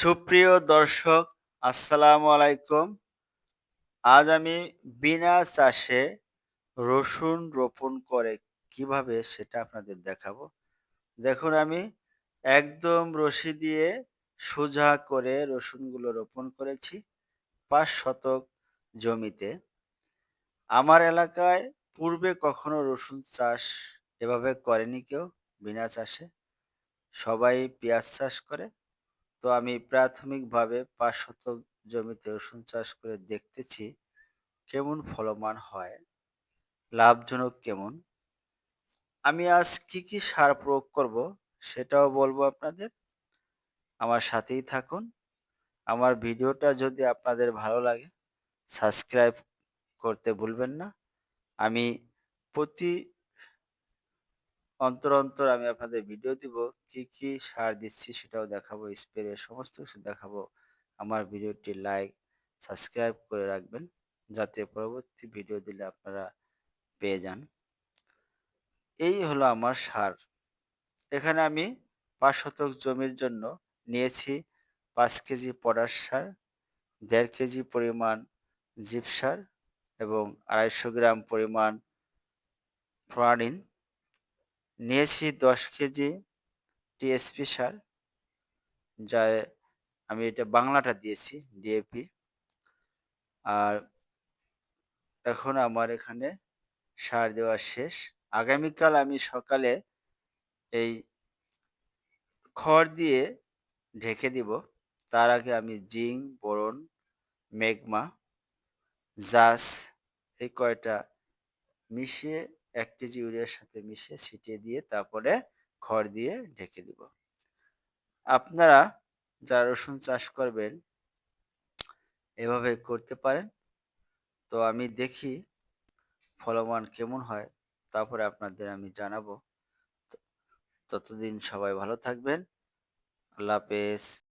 সুপ্রিয় দর্শক, আসসালামু আলাইকুম। আজ আমি বিনা চাষে রসুন রোপণ করে কীভাবে সেটা আপনাদের দেখাবো। দেখুন, আমি একদম রশি দিয়ে সোজা করে রসুনগুলো রোপণ করেছি পাঁচ শতক জমিতে। আমার এলাকায় পূর্বে কখনো রসুন চাষ এভাবে করেনি কেউ, বিনা চাষে। সবাই পেঁয়াজ চাষ করে। তো আমি প্রাথমিকভাবে পাঁচ শতক জমিতে রসুন চাষ করে দেখতেছি, কেমন ফলমান হয়, লাভজনক কেমন? আমি আজ কি কি সার প্রয়োগ করব সেটাও বলব আপনাদের। আমার সাথেই থাকুন। আমার ভিডিওটা যদি আপনাদের ভালো লাগে, সাবস্ক্রাইব করতে ভুলবেন না। আমি প্রতি অন্তর অন্তর আমি আপনাদের ভিডিও দিব। কি কি সার দিচ্ছি সেটাও দেখাবো স্প্রে সমস্ত কিছু দেখাবো। আমার ভিডিওটি লাইক সাবস্ক্রাইব করে রাখবেন যাতে পরবর্তী ভিডিও দিলে আপনারা পেয়ে যান। এই হলো আমার সার। এখানে আমি পাঁচ শতক জমির জন্য নিয়েছি পাঁচ কেজি পটাশ সার, দেড় কেজি পরিমাণ জিপ সার এবং আড়াইশো গ্রাম পরিমাণ ফ্লোরিন নিয়েছি দশ কেজি টিএসপি সার যা আমি এটা বাংলাটা দিয়েছি, ডিএপি। আর এখন আমার এখানে সার দেওয়া শেষ। আগামীকাল আমি সকালে এই খড় দিয়ে ঢেকে দিব। তার আগে আমি জিঙ্ক, বোরন মেঘমা জাস এই কয়টা মিশিয়ে এক কেজি ইউরিয়ার সাথে মিশিয়ে ছিটিয়ে দিয়ে তারপরে খড় দিয়ে ঢেকে দিব। আপনারা যারা রসুন চাষ করবেন, এভাবে করতে পারেন। তো আমি দেখি ফলমান কেমন হয়, তারপরে আপনাদের আমি জানাব। ততদিন সবাই ভালো থাকবেন। আল্লাহ হাফেজ।